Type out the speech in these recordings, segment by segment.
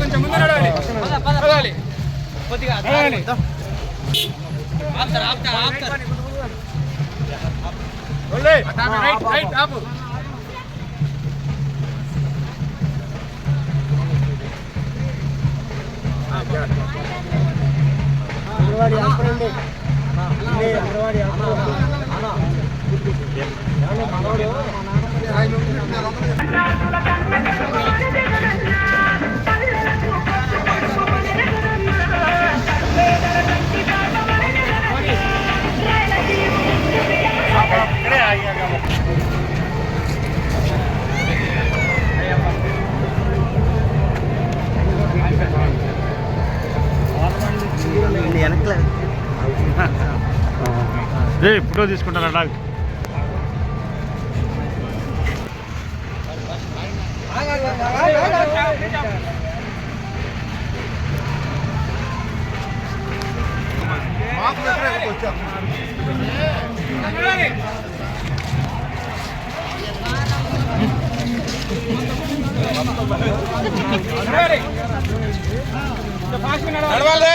కొంచెం ముందు నడవాలి నడవాలి కొద్దిగా నడవాలి ఆపుతారు. ఆపుతారు. ఆపుతారు. రైట్ రైట్ ఆపు. తీసుకుంటారా నాకు సాయంత్రానికి ఒక ఏ ఫోటో తీసుకుంటాను డాగ్ నడవాలి.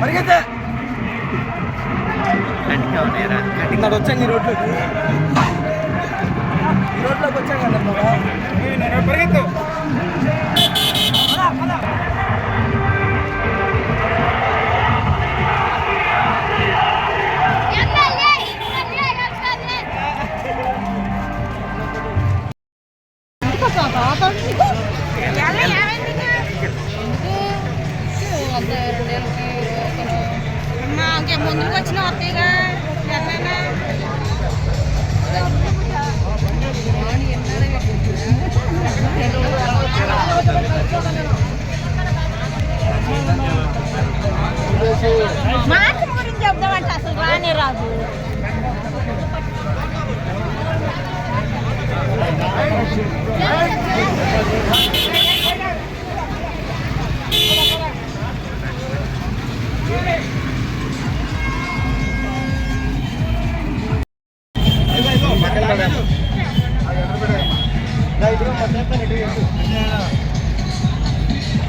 పరిగెత్తే. ఇక్కడ వచ్చాను ఈ రోడ్లోకి. ఈ రోడ్లోకి వచ్చాను కదా నేను పరిగెత్తు? ఎమ్మెల్యే ఎమ్మెల్యే ఎమ్మెల్యే ముందుకు వచ్చిన వస్తాయిగా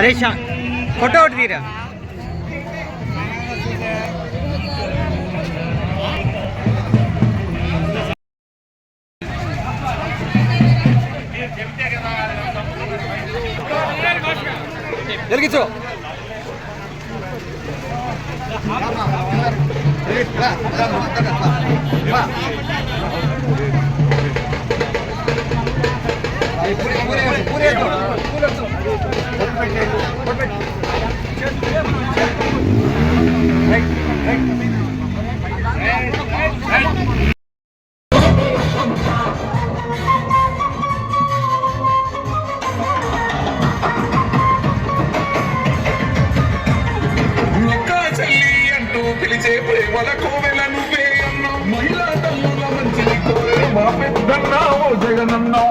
ಅರೆ ಶಾ ಫೋಟೋ ಹೊಡ್ತೀರಾ ಎಲ್ಲಿಗಿಚ್ಚು ಪೂರೇ ಪೂರೇ ಪೂರೇ పిలిచే ప్రేమల కోవెల నువ్వే అన్నావు. మహిళా తల్లుల మంచిని కోరే మా పెద్దన్నా ఓ జగనన్నా